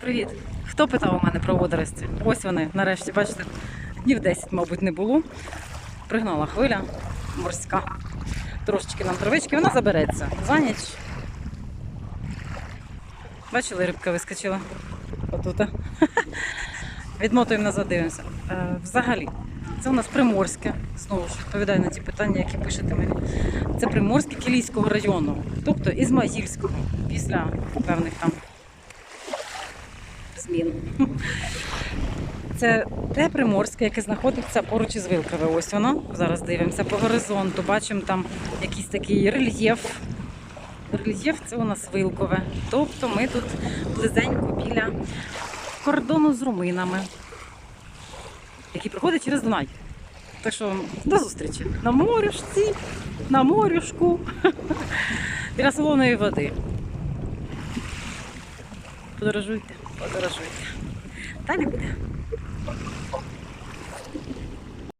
Привіт! Хто питав у мене про водорості? Ось вони, нарешті, бачите, днів 10, мабуть, не було. Пригнала хвиля морська. Трошечки нам травички, вона забереться. За ніч. Бачили, рибка вискочила. Отут. Відмотуємо назад, дивимося. Е, взагалі, це у нас Приморське. Знову ж відповідаю на ті питання, які пишете мені. Це Приморське Кілійського району, тобто Ізмаїльського, після певних там змін. Це те Приморське, яке знаходиться поруч із Вилкове. Ось воно. Зараз дивимося по горизонту. Бачимо там якийсь такий рельєф. Рельєф це у нас Вилкове. Тобто ми тут близенько біля кордону з руминами, який проходить через Дунай. Так що до зустрічі на морюшці, на морюшку, біля солоної води. Подорожуйте, подорожуйте. Далі буде.